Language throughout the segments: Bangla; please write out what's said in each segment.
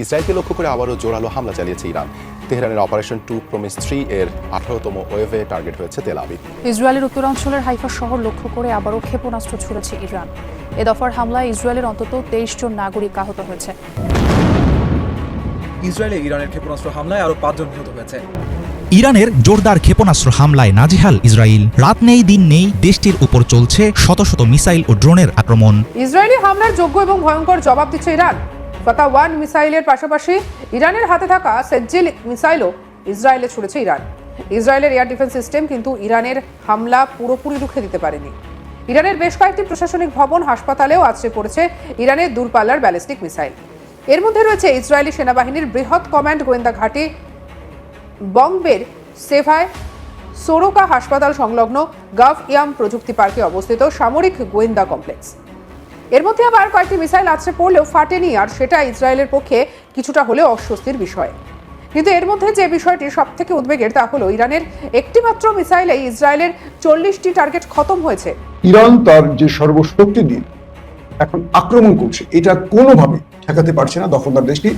ইসরায়েলকে লক্ষ্য করে আবারও জোরালো হামলা চালিয়েছে ইরান। তেহরানের অপারেশন টু প্রমিস থ্রি এর আঠারোতম ওয়েভে টার্গেট হয়েছে তেল আবিব। ইসরায়েলের উত্তরাঞ্চলের হাইফা শহর লক্ষ্য করে আবারও ক্ষেপণাস্ত্র ছুড়েছে ইরান। এ দফার হামলায় ইসরায়েলের অন্তত তেইশ জন নাগরিক আহত হয়েছে। ইসরায়েলে ইরানের ক্ষেপণাস্ত্র হামলায় আরও পাঁচজন নিহত হয়েছে। ইরানের জোরদার ক্ষেপণাস্ত্র হামলায় নাজিহাল ইসরায়েল। রাত নেই দিন নেই দেশটির উপর চলছে শত শত মিসাইল ও ড্রোনের আক্রমণ। ইসরায়েলি হামলার যোগ্য এবং ভয়ঙ্কর জবাব দিচ্ছে ইরান। ফাতা ওয়ান মিসাইলের পাশাপাশি ইরানের হাতে থাকা সেজ্জিল মিসাইলও ইসরায়েলে ছুড়েছে ইরান। ইসরায়েলের এয়ার ডিফেন্স সিস্টেম কিন্তু ইরানের হামলা পুরোপুরি রুখে দিতে পারেনি। ইরানের বেশ কয়েকটি প্রশাসনিক ভবন, হাসপাতালেও আছড়ে পড়েছে ইরানের দূরপাল্লার ব্যালিস্টিক মিসাইল। এর মধ্যে রয়েছে ইসরায়েলি সেনাবাহিনীর বৃহৎ কমান্ড গোয়েন্দা ঘাঁটি বম্বের সেভায় সোরোকা হাসপাতাল সংলগ্ন গাভ ইয়াম প্রযুক্তি পার্কে অবস্থিত সামরিক গোয়েন্দা কমপ্লেক্স। এর মধ্যে আবার কয়েকটি মিসাইল আছড়ে পড়লেও ফাটেনি, আর সেটা ইসরায়েলের পক্ষে কিছুটা হলেও অস্বস্তির বিষয়। কিন্তু এর মধ্যে যে বিষয়টি সব থেকে উদ্বেগের তা হলো, ইরানের একটিমাত্র মিসাইলে ইসরায়েলের চল্লিশটি টার্গেট খতম হয়েছে। ইরান তার যে সর্বশক্তি দিয়ে এখন আক্রমণ করছে, এটা কোনোভাবে ঠেকাতে পারছে না দখলদার দেশটি,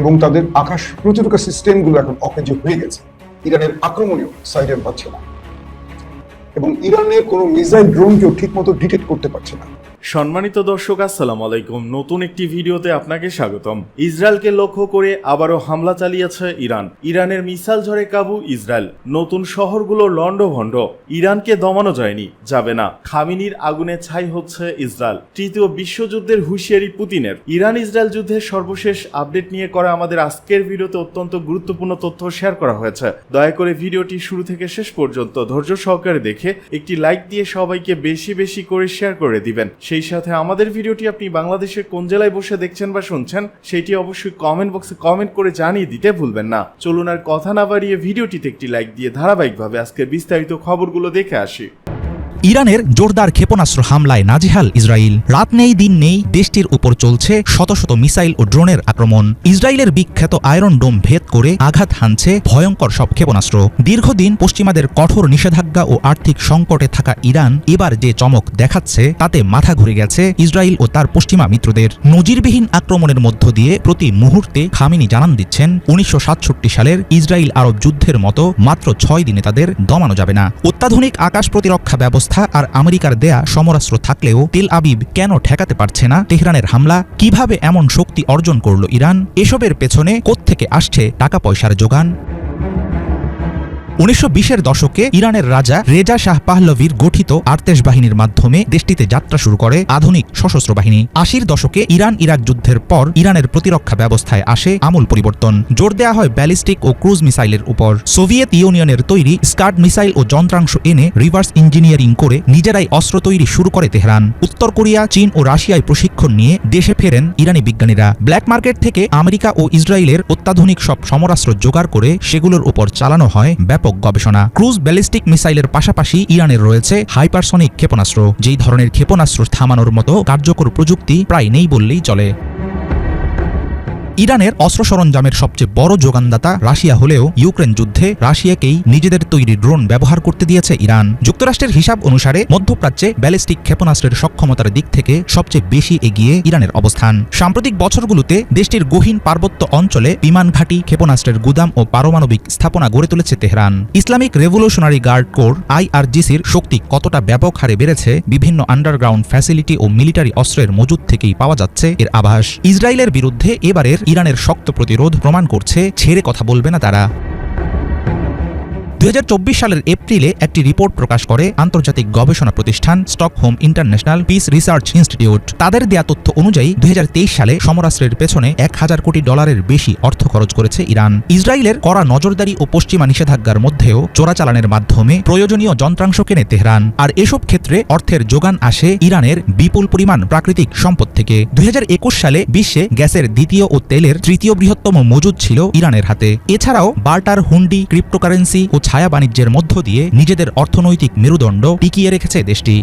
এবং তাদের আকাশ প্রতিরক্ষা সিস্টেমগুলো এখন অকেজ হয়ে গেছে। ইরানের আক্রমণীয় সাইডের পাচ্ছে না। এবং ইরানের কোনো মিসাইল ড্রোনকেও ঠিকমতো ডিটেক্ট করতে পারছে না। সম্মানিত দর্শক, আসসালামু আলাইকুম। নতুন একটি ভিডিওতে আপনাকে স্বাগতম। ইসরায়েলকে লক্ষ্য করে আবারও হামলা চালিয়েছে ইরান। ইরানের মিসাইল ঝড়ে কাবু ইসরায়েল। নতুন শহরগুলো লন্ডভন্ড ইরানকে দমানো যায়নি, যাবে না। খামিনির আগুনে ছাই হচ্ছে ইসরায়েল। তৃতীয় বিশ্বযুদ্ধের হুঁশিয়ারি পুতিনের। ইরান ইসরায়েল যুদ্ধের সর্বশেষ আপডেট নিয়ে করা আমাদের আজকের ভিডিওতে অত্যন্ত গুরুত্বপূর্ণ তথ্য শেয়ার করা হয়েছে। দয়া করে ভিডিওটি শুরু থেকে শেষ পর্যন্ত ধৈর্য সহকারে দেখে একটি লাইক দিয়ে সবাইকে বেশি বেশি করে শেয়ার করে দিবেন। সেই সাথে আমাদের ভিডিওটি আপনি বাংলাদেশের কোন জেলায় বসে দেখছেন বা শুনছেন, সেটি অবশ্যই কমেন্ট বক্সে কমেন্ট করে জানিয়ে দিতে ভুলবেন না। চলুন আর কথা না বাড়িয়ে ভিডিওটিতে একটি লাইক দিয়ে ধারাবাহিকভাবে আজকে বিস্তারিত খবরগুলো দেখে আসি। ইরানের জোরদার ক্ষেপণাস্ত্র হামলায় নাজেহাল ইসরায়েল। রাত নেই, দিন নেই, দেশটির উপর চলছে শত শত মিসাইল ও ড্রোনের আক্রমণ। ইসরায়েলের বিখ্যাত আয়রন ডোম ভেদ করে আঘাত হানছে ভয়ঙ্কর সব ক্ষেপণাস্ত্র। দীর্ঘদিন পশ্চিমাদের কঠোর নিষেধাজ্ঞা ও আর্থিক সংকটে থাকা ইরান এবার যে চমক দেখাচ্ছে, তাতে মাথা ঘুরে গেছে ইসরায়েল ও তার পশ্চিমা মিত্রদের। নজিরবিহীন আক্রমণের মধ্য দিয়ে প্রতি মুহূর্তে খামিনি জানান দিচ্ছেন উনিশশো সাতষট্টি সালের ইসরায়েল আরব যুদ্ধের মতো মাত্র ছয় দিনে তাদের দমানো যাবে না। অত্যাধুনিক আকাশ প্রতিরক্ষা ব্যবস্থা আর আমেরিকার দেয়া সমরাস্ত্র থাকলেও তেল আবিব কেন ঠেকাতে পারছে না? তেহরানের হামলা? কীভাবে এমন শক্তি অর্জন করল ইরান? এসবের পেছনে কোত্থেকে আসছে টাকা পয়সার যোগান? উনিশশো বিশের দশকে ইরানের রাজা রেজা শাহ পাহলভির গঠিত আর্তেশ বাহিনীর মাধ্যমে দেশটিতে যাত্রা শুরু করে আধুনিক সশস্ত্র বাহিনী। আশির দশকে ইরান ইরাক যুদ্ধের পর ইরানের প্রতিরক্ষা ব্যবস্থায় আসে আমূল পরিবর্তন। জোর দেওয়া হয় ব্যালিস্টিক ও ক্রুজ মিসাইলের উপর। সোভিয়েত ইউনিয়নের তৈরি স্কার্ড মিসাইল ও যন্ত্রাংশ এনে রিভার্স ইঞ্জিনিয়ারিং করে নিজেরাই অস্ত্র তৈরি শুরু করে তেহরান। উত্তর কোরিয়া, চীন ও রাশিয়ায় প্রশিক্ষণ নিয়ে দেশে ফেরেন ইরানি বিজ্ঞানীরা। ব্ল্যাক মার্কেট থেকে আমেরিকা ও ইসরায়েলের অত্যাধুনিক সব সমরাস্ত্র জোগাড় করে সেগুলোর উপর চালানো হয় ব্যাপক গবেষণা। ক্রুজ ব্যালিস্টিক মিসাইলের পাশাপাশি ইরানের রয়েছে হাইপারসনিক ক্ষেপণাস্ত্র, যেই ধরনের ক্ষেপণাস্ত্র থামানোর মতো কার্যকর প্রযুক্তি প্রায় নেই বললেই চলে। ইরানের অস্ত্র সরঞ্জামের সবচেয়ে বড় যোগানদাতা রাশিয়া হলেও ইউক্রেন যুদ্ধে রাশিয়াকেই নিজেদের তৈরি ড্রোন ব্যবহার করতে দিয়েছে ইরান। যুক্তরাষ্ট্রের হিসাব অনুসারে মধ্যপ্রাচ্যে ব্যালিস্টিক ক্ষেপণাস্ত্রের সক্ষমতার দিক থেকে সবচেয়ে বেশি এগিয়ে ইরানের অবস্থান। সাম্প্রতিক বছরগুলোতে দেশটির গহীন পার্বত্য অঞ্চলে বিমান ঘাঁটি, ক্ষেপণাস্ত্রের গুদাম ও পারমাণবিক স্থাপনা গড়ে তুলেছে Tehran. Islamic revolutionary guard corps আইআরজিসির শক্তি কতটা ব্যাপক হারে বেড়েছে বিভিন্ন আন্ডারগ্রাউন্ড ফ্যাসিলিটি ও মিলিটারি অস্ত্রের মজুদ থেকেই পাওয়া যাচ্ছে এর আভাস। ইসরায়েলের বিরুদ্ধে এবারের ইরানের শক্ত প্রতিরোধ প্রমাণ করছে ছেড়ে কথা বলবে না তারা। দু হাজার চব্বিশ সালের এপ্রিলে একটি রিপোর্ট প্রকাশ করে আন্তর্জাতিক গবেষণা প্রতিষ্ঠান Stockholm international peace research institute. তাদের দেয়া তথ্য অনুযায়ী দুই সালে সমরাস্ত্রের পেছনে এক হাজার কোটি ডলারের বেশি অর্থ খরচ করেছে ইরান। ইসরায়েলের কড়া নজরদারি ও পশ্চিমা নিষেধাজ্ঞার মধ্যেও চোরাচালানের মাধ্যমে প্রয়োজনীয় যন্ত্রাংশ কেনে তেহরান। আর এসব ক্ষেত্রে অর্থের যোগান আসে ইরানের বিপুল পরিমাণ প্রাকৃতিক সম্পদ থেকে। দুই হাজার একুশ সালে বিশ্বে গ্যাসের দ্বিতীয় ও তেলের তৃতীয় বৃহত্তম মজুদ ছিল ইরানের হাতে। এছাড়াও বার্টার, হুন্ডি, ক্রিপ্টোকারেন্সি ও ছায়া বাণিজ্যের মধ্য দিয়ে নিজেদের অর্থনৈতিক মেরুদণ্ড টিকিয়ে রেখেছে দেশটি।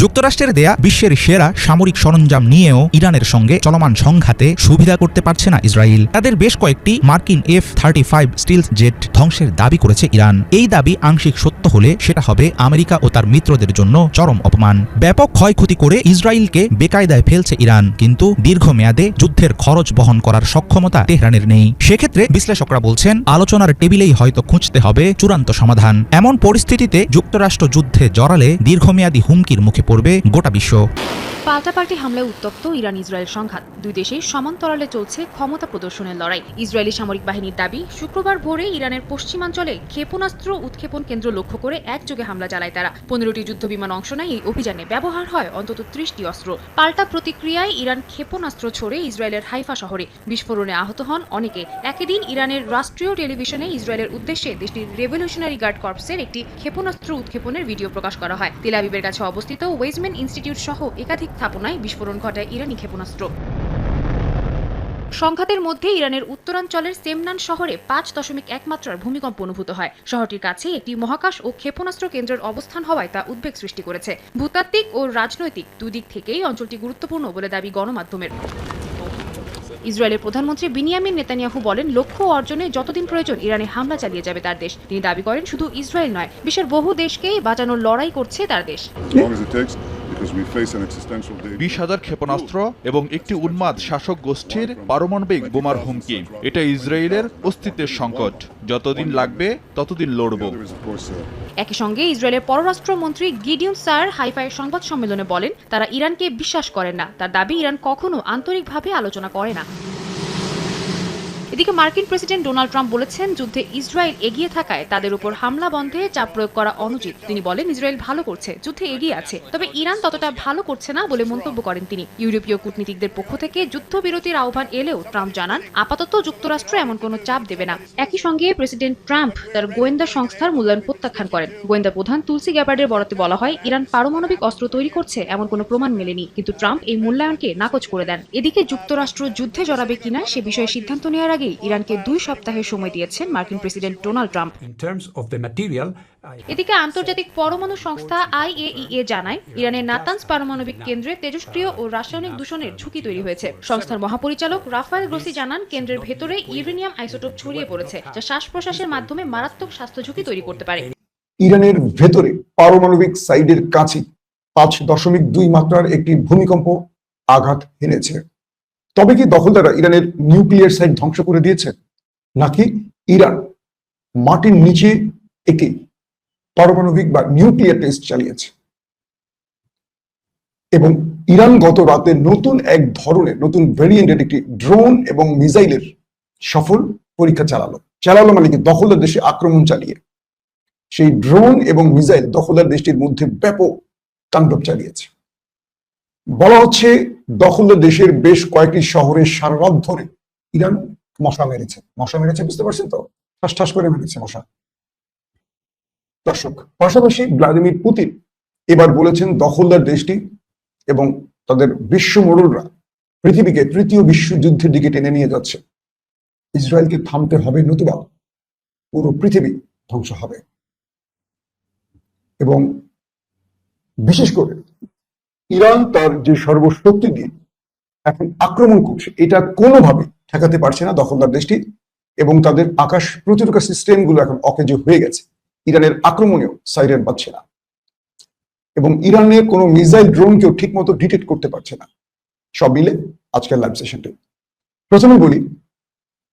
যুক্তরাষ্ট্রের দেয়া বিশ্বের সেরা সামরিক সরঞ্জাম নিয়েও ইরানের সঙ্গে চলমান সংঘাতে সুবিধা করতে পারছে না ইসরায়েল। তাদের বেশ কয়েকটি মার্কিন F thirty five stealth jet ধ্বংসের দাবি করেছে ইরান। এই দাবি আংশিক সত্য হলে সেটা হবে আমেরিকা ও তার মিত্রদের জন্য চরম অপমান। ব্যাপক ক্ষয়ক্ষতি করে ইসরায়েলকে বেকায়দায় ফেলছে ইরান, কিন্তু দীর্ঘমেয়াদে যুদ্ধের খরচ বহন করার সক্ষমতা তেহরানের নেই। সেক্ষেত্রে বিশ্লেষকরা বলছেন, আলোচনার টেবিলেই হয়তো খুঁজতে হবে চূড়ান্ত সমাধান। এমন পরিস্থিতিতে যুক্তরাষ্ট্র যুদ্ধে জড়ালে দীর্ঘমেয়াদী হুমকির মুখে পড়বে গোটা বিশ্ব। পাল্টাপাল্টি হামলায় উত্তপ্ত ইরান ইসরায়েল সংঘাত। দুই দেশেই সমান্তরালে চলছে ক্ষমতা প্রদর্শনের লড়াই। ইসরায়েলি সামরিক বাহিনীর দাবি, শুক্রবার ভোরে ইরানের পশ্চিমাঞ্চলে ক্ষেপণাস্ত্র উৎক্ষেপণ কেন্দ্র লক্ষ্য করে একযোগে হামলা চালায় তারা। পনেরোটি যুদ্ধবিমান অংশ নেয় এই অভিযানে ব্যবহার হয় অন্তত ত্রিশটি অস্ত্র। পাল্টা প্রতিক্রিয়ায় ইরান ক্ষেপণাস্ত্র ছড়ে ইসরায়েলের হাইফা শহরে। বিস্ফোরণে আহত হন অনেকে। একই দিন ইরানের রাষ্ট্রীয় টেলিভিশনে ইসরায়েলের উদ্দেশ্যে দেশটির রেভলিউশনারি গার্ড কর্পসের একটি ক্ষেপণাস্ত্র উৎক্ষেপণের ভিডিও প্রকাশ করা হয়। তেলাবিবের কাছে অবস্থিত ওয়েজমেন ইনস্টিটিউট সহ একাধিক স্থাপনায় বিস্ফোরণ ঘটায় ইরানি ক্ষেপণাস্ত্র। সংঘাতের মধ্যে ইরানের উত্তরাঞ্চলের সেমনান শহরে পাঁচ দশমিক এক মাত্রার ভূমিকম্প অনুভূত হয়। শহরটির কাছে একটি মহাকাশ ও ক্ষেপণাস্ত্র কেন্দ্রের অবস্থান হওয়ায় তা উদ্বেগ সৃষ্টি করেছে। ভূতাত্ত্বিক ও রাজনৈতিক দুদিক থেকেই অঞ্চলটি গুরুত্বপূর্ণ বলে দাবি গণমাধ্যমের। ইসরায়েলের প্রধানমন্ত্রী বিনিয়ামিন নেতানিয়াহু বলেন, লক্ষ্য অর্জনে যতদিন প্রয়োজন ইরানে হামলা চালিয়ে যাবে তার দেশ। তিনি দাবি করেন, শুধু ইসরায়েল নয়, বিশ্বের বহু দেশকেই বাঁচানোর লড়াই করছে তার দেশ। বিশ হাজার ক্ষেপণাস্ত্র এবং একটি উন্মাদ শাসক গোষ্ঠীর পারমাণবিক বোমার হুমকি। এটা ইসরায়েলের অস্তিত্বের সংকট। যতদিন লাগবে ততদিন লড়ব। একই সঙ্গে ইসরায়েলের পররাষ্ট্রমন্ত্রী গিডিউন স্যার হাইফায় সংবাদ সম্মেলনে বলেন তারা ইরানকে বিশ্বাস করেন না। তার দাবি ইরান কখনো আন্তরিকভাবে আলোচনা করে না। এদিকে মার্কিন প্রেসিডেন্ট ডোনাল্ড ট্রাম্প বলেছেন, যুদ্ধে ইসরায়েল এগিয়ে থাকায় তাদের উপর হামলা বন্ধে চাপ প্রয়োগ করা অনুচিত। তিনি বলেন, ইসরায়েল ভালো করছে, যুদ্ধে এগিয়ে আছে। তবে ইরান ততটা ভালো করছে না বলে মন্তব্য করেন তিনি। ইউরোপীয় কূটনীতিকদের পক্ষ থেকে যুদ্ধবিরতির আহ্বান এলেও ট্রাম্প জানান, আপাতত যুক্তরাষ্ট্র এমন কোনো চাপ দেবে না। একই সঙ্গে প্রেসিডেন্ট ট্রাম্প তার গোয়েন্দা সংস্থার মূল্যায়ন প্রত্যাখ্যান করেন। গোয়েন্দা প্রধান তুলসি গ্যাবার্ডের বরাতে বলা হয়, ইরান পারমাণবিক অস্ত্র তৈরি করছে এমন কোনো প্রমাণ মেলেনি, কিন্তু ট্রাম্প এই মূল্যায়নকে নাকচ করে দেন। এদিকে যুক্তরাষ্ট্র যুদ্ধে জড়াবে কিনা সে বিষয়ে সিদ্ধান্ত নেওয়ার আগেই ইরানকে দুই সপ্তাহের সময় দিয়েছেন মার্কিন প্রেসিডেন্ট ডোনাল্ড ট্রাম্প। এদিকে আন্তর্জাতিক পরমাণু সংস্থা আইএইএ জানায় ইরানের নাতানস পারমাণবিক কেন্দ্রে তেজস্ক্রিয় ও রাসায়নিক দূষণের ঝুঁকি তৈরি হয়েছে। সংস্থার মহাপরিচালক রাফায়েল গ্রোসি জানান কেন্দ্রের ভেতরে ইউরেনিয়াম আইসোটোপ ছড়িয়ে পড়েছে যা শ্বাস প্রশ্বাসের মাধ্যমে মারাত্মক স্বাস্থ্য ঝুঁকি তৈরি করতে পারে। ইরানের ভেতরে পারমাণবিক সাইডের কাছে পাঁচ দশমিক দুই মাত্রার একটি ভূমিকম্প আঘাত হেনেছে। তবে কি দখলদাররা ইরানের নিউক্লিয়ার সাইট ধ্বংস করে দিয়েছে? নাকি ইরান মাটির নিচে একটি পারমাণবিক বা নিউক্লিয়ার টেস্ট চালিয়েছে? এবং ইরান গত রাতে নতুন এক ধরনের, নতুন ভেরিয়েন্টের একটি ড্রোন এবং মিসাইলের সফল পরীক্ষা চালালো। চালালো মানে কি? দখলদার দেশে আক্রমণ চালিয়ে। সেই ড্রোন এবং মিসাইল দখলদার দেশটির মধ্যে ব্যাপক তাণ্ডব চালিয়েছে। বলা হচ্ছে দখলদার দেশের বেশ কয়েকটি শহরে সারা রাত ধরে ইরান মশা মেরেছে। মশা মেরেছে বুঝতে পারছেন তো? ঠাস ঠাস করে মেরেছে মশা। দর্শক, পাশাপাশি ভ্লাদিমির পুতিন এবার বলেছেন দখলদার দেশটি এবং তাদের বিশ্ব মোড়লরা পৃথিবীকে তৃতীয় বিশ্বযুদ্ধের দিকে টেনে নিয়ে যাচ্ছে। ইসরায়েলকে থামতে হবে নতুবা। পুরো পৃথিবী ধ্বংস হবে। এবং বিশেষ করে ইরান তার যে সর্বশক্তি দিয়ে এখন আক্রমণ করছে, এটা কোনোভাবে ঠেকাতে পারছে না দখলদার দেশটি এবং তাদের আকাশ প্রতিরক্ষা সিস্টেমগুলো এখন অকেজ হয়ে গেছে। ইরানের আক্রমণেও সাইরেন পাচ্ছে না। এবং ইরানের কোনো মিসাইল ড্রোনকেও ঠিক মতো ডিটেক্ট করতে পারছে না। সব মিলে আজকের লাইভ সেশনটি। প্রথমে বলি,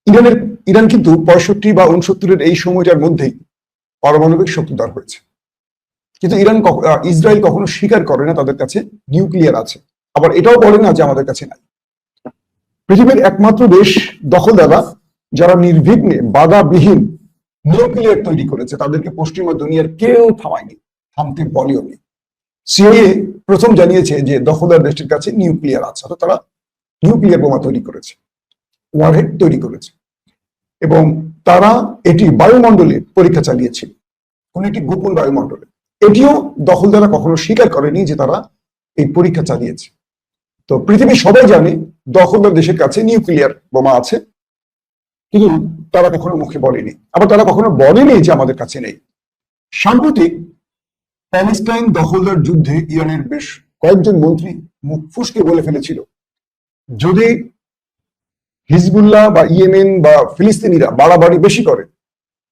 ইরানের, ইরান কিন্তু পঁয়ষট্টি বা উনসত্তরের এই সময়টার মধ্যেই পারমাণবিক শক্তিধর হয়েছে। কিন্তু ইরান ইসরায়েল কখনো স্বীকার করে না তাদের কাছে নিউক্লিয়ার আছে। আবার এটাও বলে না যে আমাদের কাছে নাই। পৃথিবীর একমাত্র দেশ দখলদাররা যারা নির্বিঘ্নে বাধাবিহীন নিউক্লিয়ার তৈরি করেছে, তাদেরকে পশ্চিমা দুনিয়ার কেউ থামায়নি, থামতে বলেও নেই সিআইএ প্রথম জানিয়েছে যে দখলদার দেশটির কাছে নিউক্লিয়ার আছে, অর্থাৎ তারা নিউক্লিয়ার বোমা তৈরি করেছে, ওয়ারহেড তৈরি করেছে। এবং তারা এটি বায়ুমণ্ডলে পরীক্ষা চালিয়েছিল। কোন একটি গোপন বায়ুমণ্ডলে। এটিও দখলদাররা কখনো স্বীকার করেনি যে তারা এই পরীক্ষা চালিয়েছে। তো পৃথিবী সবাই জানে দখলদার দেশের কাছে নিউক্লিয়ার বোমা আছে, কিন্তু তারা কখনো মুখে বলেনি। আবার তারা কখনো বলেনি যে আমাদের কাছে নেই। সাম্প্রতিক প্যালেস্টাইন দখলদার যুদ্ধে ইরানের বেশ কয়েকজন মন্ত্রী মুখ ফুসকে বলে ফেলেছিল। যদি হিজবুল্লাহ বা ইয়েমেন বা ফিলিস্তিনিরা বাড়াবাড়ি বেশি করে,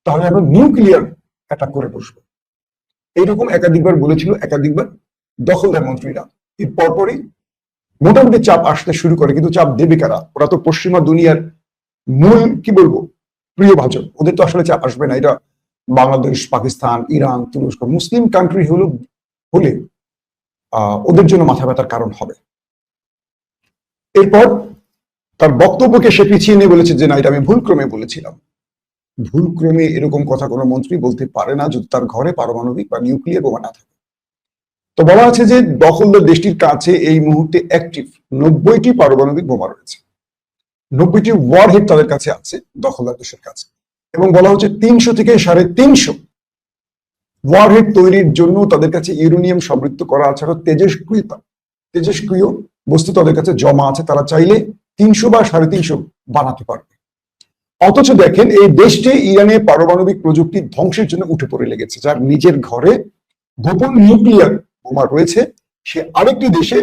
তাহলে এখন নিউক্লিয়ার অ্যাটাক করে বসবে। এইরকম একাধিকবার বলেছিল, একাধিকবার দখলদার মন্ত্রীরা। এর পরপরই মোটামুটি চাপ আসতে শুরু করে, কিন্তু চাপ দেবে কারা? ওরা তো পশ্চিমা দুনিয়ার মূল, কি বলব, প্রিয় ভাজন। ওদের তো আসলে চাপ আসবে না। এটা বাংলাদেশ, পাকিস্তান, ইরান, তুরস্ক, মুসলিম কান্ট্রি হলো, হলে ওদের জন্য মাথা ব্যথার কারণ হবে। এরপর তার বক্তব্যকে সে পিছিয়ে নিয়ে বলেছে যে, না, এটা আমি ভুলক্রমে বলেছিলাম। ভুলক্রমে এরকম কথা কোনো মন্ত্রী বলতে পারে না যদি তার ঘরে পারমাণবিক বা নিউক্লিয়ার বোমা না থাকে। তো বলা আছে যে দখলদার দেশটির কাছে এই মুহূর্তে অ্যাক্টিভ নব্বইটি পারমাণবিক বোমা রয়েছে। নব্বইটি ওয়ারহেড তাদের কাছে আছে, দখলদার দেশের কাছে। এবং বলা হচ্ছে তিনশো থেকে সাড়ে তিনশো ওয়ারহেড তৈরির জন্য তাদের কাছে ইউরেনিয়াম সমৃদ্ধ করা আছে আরও তেজস্ক্রিয়তা। তেজস্ক্রিয় বস্তু তাদের কাছে জমা আছে, তারা চাইলে তিনশো বা সাড়ে তিনশো বানাতে পারবে। অথচ দেখেন, এই দেশটি ইরানের পারমাণবিক প্রযুক্তি ধ্বংসের জন্য উঠে পড়ে লেগেছে। যার নিজের ঘরে গোপন নিউক্লিয়ার বোমা রয়েছে, সে আরেকটি দেশে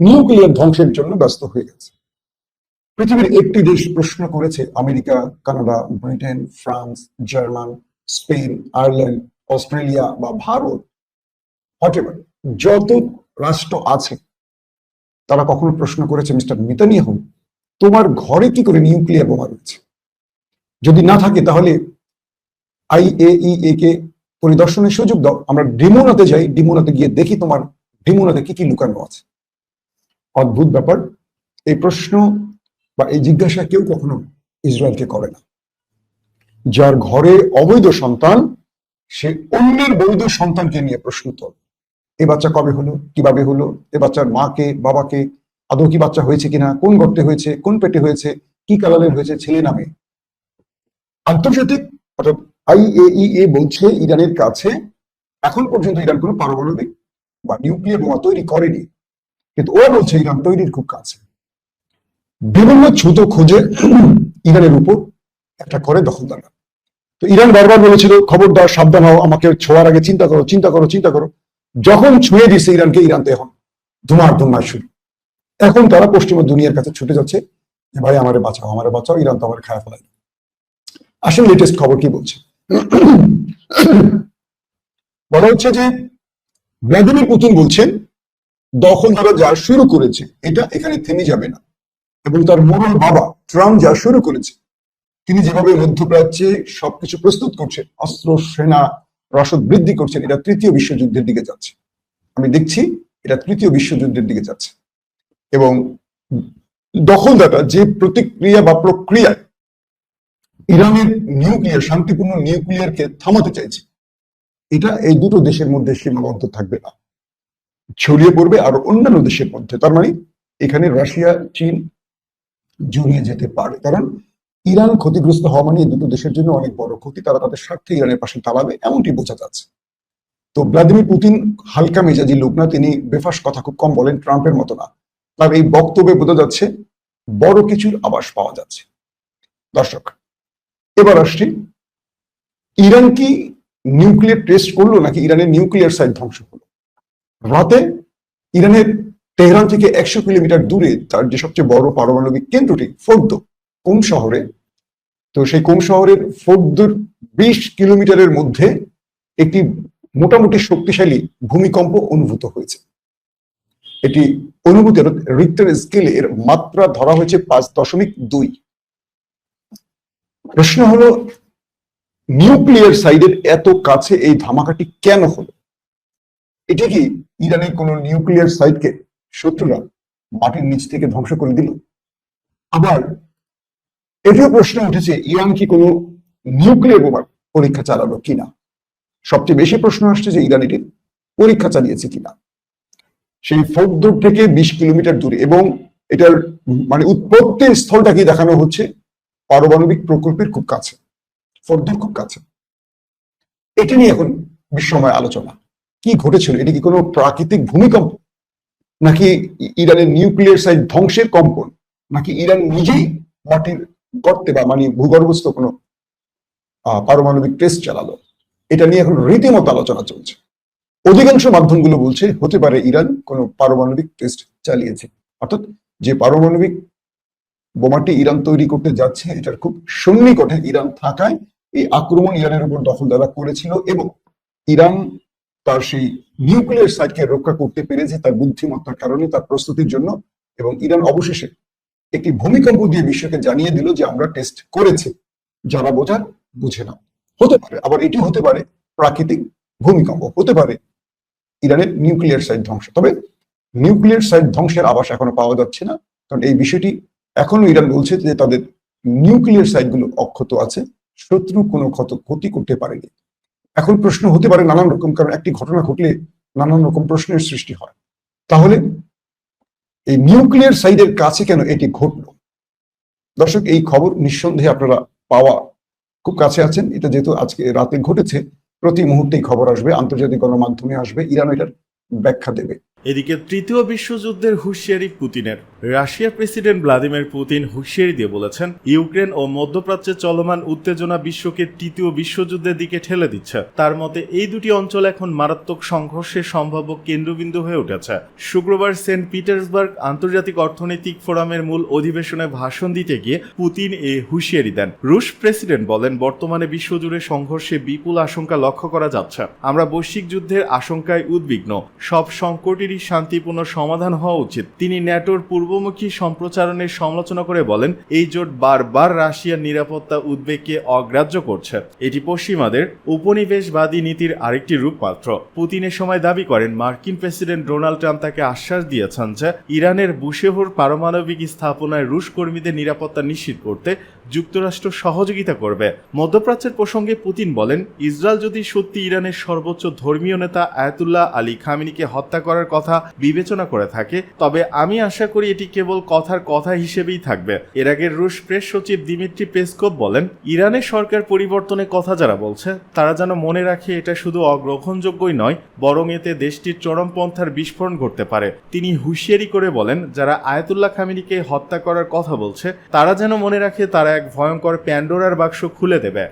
নিউক্লিয়ার ধ্বংসের জন্য ব্যস্ত হয়ে গেছে। পৃথিবীর একটি দেশ প্রশ্ন করেছে, America, Canada, Britain, France, German, Spain, Ireland, Australia বা ভারত হটেভার যত রাষ্ট্র আছে, তারা কখনো প্রশ্ন করেছে, মিস্টার নেতানিয়াহু, তোমার ঘরে কি করে নিউক্লিয়ার বোমা রয়েছে? যদি না থাকে তাহলে আইএইএ কে পরিদর্শনের সুযোগ দাও। আমরা ডিমোনাতে যাই ডিমোনাতে গিয়ে দেখি তোমার ডিমোনাতে কি কি লুকানো আছে। অদ্ভুত ব্যাপার। এই প্রশ্ন বা এই জিজ্ঞাসা কেউ কখনো ইসরায়েলকে করে না। যার ঘরে অবৈধ সন্তান, সে অন্যের বৈধ সন্তানকে নিয়ে প্রশ্ন তোলে। এ বাচ্চা কবে হলো, কীভাবে হলো, এ বাচ্চার মাকে, বাবাকে, আদৌ কি বাচ্চা হয়েছে কিনা, কোন গর্তে হয়েছে, কোন পেটে হয়েছে, কি কালারের হয়েছে, ছেলে নামে আন্তর্জাতিক অর্থাৎ আইএইএ বলছে ইরানের কাছে এখন পর্যন্ত ইরান কোনো পারমাণবিক বা নিউক্লিয়ার বোমা তৈরি করেনি। কিন্তু ও বলছে ইরান তৈরির খুব কাছে। বিভিন্ন ছুতো খুঁজে ইরানের উপর একটা করে দখলদাররা তো ইরান বারবার বলেছিল, খবরদার, সাবধান হও, আমাকে ছোঁয়ার আগে চিন্তা করো চিন্তা করো চিন্তা করো। যখন ছুঁয়ে দিছে ইরানকে, ইরান তো এখন ধুমার ধুমার শুরু। এখন তারা পশ্চিমা দুনিয়ার কাছে ছুটে যাচ্ছে ভাই, আমারে বাঁচাও আমারে বাঁচাও, ইরান তো আমার খায় ফেলাই আসলে লেটেস্ট খবর কি বলছে? বলা হচ্ছে যে ভ্লাদিমির পুতিন বলছেন, দখল তারা যা শুরু করেছে, এটা এখানে থেমে যাবে না। এবং তার মোড়ল বাবা ট্রাম্প যা শুরু করেছে, তিনি যেভাবে মধ্যপ্রাচ্যে সবকিছু প্রস্তুত করছেন, অস্ত্র, সেনা, রসদ বৃদ্ধি করছেন, এটা তৃতীয় বিশ্বযুদ্ধের দিকে যাচ্ছে। আমি দেখছি এটা তৃতীয় বিশ্বযুদ্ধের দিকে যাচ্ছে। এবং দখলদাতা যে প্রতিক্রিয়া বা প্রক্রিয়ায় ইরানের নিউক্লিয়ার, শান্তিপূর্ণ নিউক্লিয়ারকে থামাতে চাইছে। এটা এই দুটো দেশের মধ্যে সীমাবদ্ধ থাকবে না। ছড়িয়ে পড়বে আর অন্যান্য দেশের মধ্যে। তার মানে এখানে রাশিয়া, চীন জড়িয়ে যেতে পারে। কারণ ইরান ক্ষতিগ্রস্ত হওয়া মানে এই দুটো দেশের জন্য অনেক বড় ক্ষতি। তারা তাদের স্বার্থে ইরানের পাশে দাঁড়াবে, এমনটি বোঝা যাচ্ছে। তো ভ্লাদিমির পুতিন হালকা মেজাজি লোক না, তিনি বেফাস কথা খুব কম বলেন, ট্রাম্পের মতো না। তার এই বক্তব্যে বোঝা যাচ্ছে, বড় কিছুর আবাস পাওয়া যাচ্ছে। দর্শক এবার আসছি, ইরান কি নিউক্লিয়ার টেস্ট করল নাকি ইরানের নিউক্লিয়ার সাইট ধ্বংস হলো রাতে ইরানের তেহরান থেকে একশো কিলোমিটার দূরে তার যে সবচেয়ে বড় পারমাণবিক কেন্দ্রটি ফোর্দ কোন শহরে? তো সেই কোন শহরের ফোর্দুর বিশ কিলোমিটারের মধ্যে একটি মোটামুটি শক্তিশালী ভূমিকম্প অনুভূত হয়েছে। এটি অনুভূতের রিক্টার স্কেলে এর মাত্রা ধরা হয়েছে পাঁচ দশমিক দুই। প্রশ্ন হলো, নিউক্লিয়ার সাইডের এত কাছে এই ধামাকাটি কেন হলো? এটি কি ইরানের কোন নিউক্লিয়ার সাইটকে শত্রুরা মাটির নিচ থেকে ধ্বংস করে দিল? আবার, এটিও প্রশ্ন উঠেছে, ইরান কি কোনো নিউক্লিয়ার বোমার পরীক্ষা চালালো কিনা? সবচেয়ে বেশি প্রশ্ন আসছে যে ইরান এটির পরীক্ষা চালিয়েছে কিনা। সেই ফোর্দুর থেকে বিশ কিলোমিটার দূরে এবং এটার মানে উৎপত্তির স্থলটাকে দেখানো হচ্ছে? পারমাণবিক প্রকল্পের খুব কাছে ফোর্দুর খুব কাছে। এটি নিয়ে এখন বিশ্বময় আলোচনা। কি ঘটেছিল? এটি কি কোনো প্রাকৃতিক ভূমিকম্প? নাকি ইরানের নিউক্লিয়ার সাইট ধ্বংসের কম্পন? নাকি ইরান নিজেই মাটির গর্তে বা মানে ভূগর্ভস্থ কোনো পারমাণবিক টেস্ট চালালো? এটা নিয়ে এখন রীতিমতো আলোচনা চলছে। অধিকাংশ মাধ্যমগুলো বলছে, হতে পারে ইরান কোনো পারমাণবিক টেস্ট চালিয়েছে। অর্থাৎ যে পারমাণবিক বোমাটি ইরান তৈরি করতে যাচ্ছে, এটার খুব সন্নিকটে ইরান থাকায় এই আক্রমণ ইরানের উপর দখলদারা করেছিল এবং ইরান তার সেই নিউক্লিয়ার সাইটকে রক্ষা করতে পেরেছে তার বুদ্ধিমত্তার কারণে, তার প্রস্তুতির জন্য এবং ইরান অবশেষে একটি ভূমিকম্প দিয়ে বিশ্বকে জানিয়ে দিল যে আমরা টেস্ট করেছি। যারা বোঝার বুঝে না হতে পারে, আবার এটি হতে পারে প্রাকৃতিক ভূমিকম্প, হতে পারে ইরানের নিউক্লিয়ার সাইট ধ্বংস। তবে নিউক্লিয়ার সাইট ধ্বংসের আভাস এখনও পাওয়া যাচ্ছে না, কারণ এই বিষয়টি এখনও ইরান বলছে যে তাদের নিউক্লিয়ার সাইটগুলো অক্ষত আছে, শত্রু কোনো ক্ষত, ক্ষতি করতে পারেনি। এখন প্রশ্ন হতে পারে নানান রকম, কারণ একটি ঘটনা ঘটলে নানান রকম প্রশ্নের সৃষ্টি হয়। তাহলে এই নিউক্লিয়ার সাইডের কাছে কেন এটি ঘটলো? দর্শক, এই খবর নিঃসন্দেহে আপনারা পাওয়া খুব কাছে আছেন। এটা যেহেতু আজকে রাতে ঘটেছে, প্রতি মুহূর্তেই খবর আসবে, আন্তর্জাতিক গণমাধ্যমে আসবে, ইরান এটার ব্যাখ্যা দেবে। এদিকে তৃতীয় বিশ্বযুদ্ধের হুঁশিয়ারি পুতিনের। রাশিয়ার প্রেসিডেন্ট ভ্লাদিমির পুতিন হুঁশিয়ারি দিয়ে বলেছেন, ইউক্রেন ও মধ্যপ্রাচ্যে চলমান উত্তেজনা বিশ্বকে তৃতীয় বিশ্বযুদ্ধের দিকে ঠেলে দিচ্ছে। তার মতে, এই দুটি অঞ্চল এখন মারাত্মক সংঘর্ষের সম্ভাব্য কেন্দ্রবিন্দু হয়ে উঠেছে। শুক্রবার সেন্ট পিটার্সবার্গ আন্তর্জাতিক অর্থনৈতিক ফোরামের মূল অধিবেশনে ভাষণ দিতে গিয়ে পুতিন এ হুঁশিয়ারি দেন। রুশ প্রেসিডেন্ট বলেন, বর্তমানে বিশ্বজুড়ে সংঘর্ষে বিপুল আশঙ্কা লক্ষ্য করা যাচ্ছে। আমরা বৈশ্বিক যুদ্ধের আশঙ্কায় উদ্বিগ্ন। সব সংকটেরই শান্তিপূর্ণ সমাধান হওয়া উচিত। তিনি ন্যাটোর পূর্বমুখী সম্প্রচারণের সমালোচনা করে বলেন, এই জোট বারবার রাশিয়ার নিরাপত্তা উদ্বেগকে অগ্রাহ্য করছে। এটি পশ্চিমাদের উপনিবেশবাদী নীতির আরেকটি রূপ মাত্র পুতিনের সময় দাবি করেন, মার্কিন প্রেসিডেন্ট ডোনাল্ড ট্রাম্প তাকে আশ্বাস দিয়েছেন যে ইরানের বুশেহর পারমাণবিক স্থাপনায় রুশ কর্মীদের নিরাপত্তা নিশ্চিত করতে যুক্তরাষ্ট্র সহযোগিতা করবে। মধ্যপ্রাচ্যের প্রসঙ্গে পুতিন বলেন, ইসরায়েল যদি সত্যি ইরানের সর্বোচ্চ ধর্মীয় নেতা আয়াতুল্লাহ আলী খামিনিকে হত্যা করার কথা বিবেচনা করে থাকে, তবে আমি আশা করি এটি কেবল কথার কথা হিসেবেই থাকবে। এর আগে রুশ প্রেস সচিব দিমিত্রি পেসকোভ বলেন, ইরানের সরকার পরিবর্তনের কথা যারা বলছে, তারা যেন মনে রাখে এটা শুধু অগ্রহণযোগ্যই নয়, বরং এতে দেশটির চরমপন্থার বিস্ফোরণ ঘটতে পারে। তিনি হুঁশিয়ারি করে বলেন, যারা আয়াতুল্লাহ খামিনিকে হত্যা করার কথা বলছে, তারা যেন মনে রাখে তারা এক ভয়ঙ্কর প্যান্ডোরার বাক্স খুলে দেবে।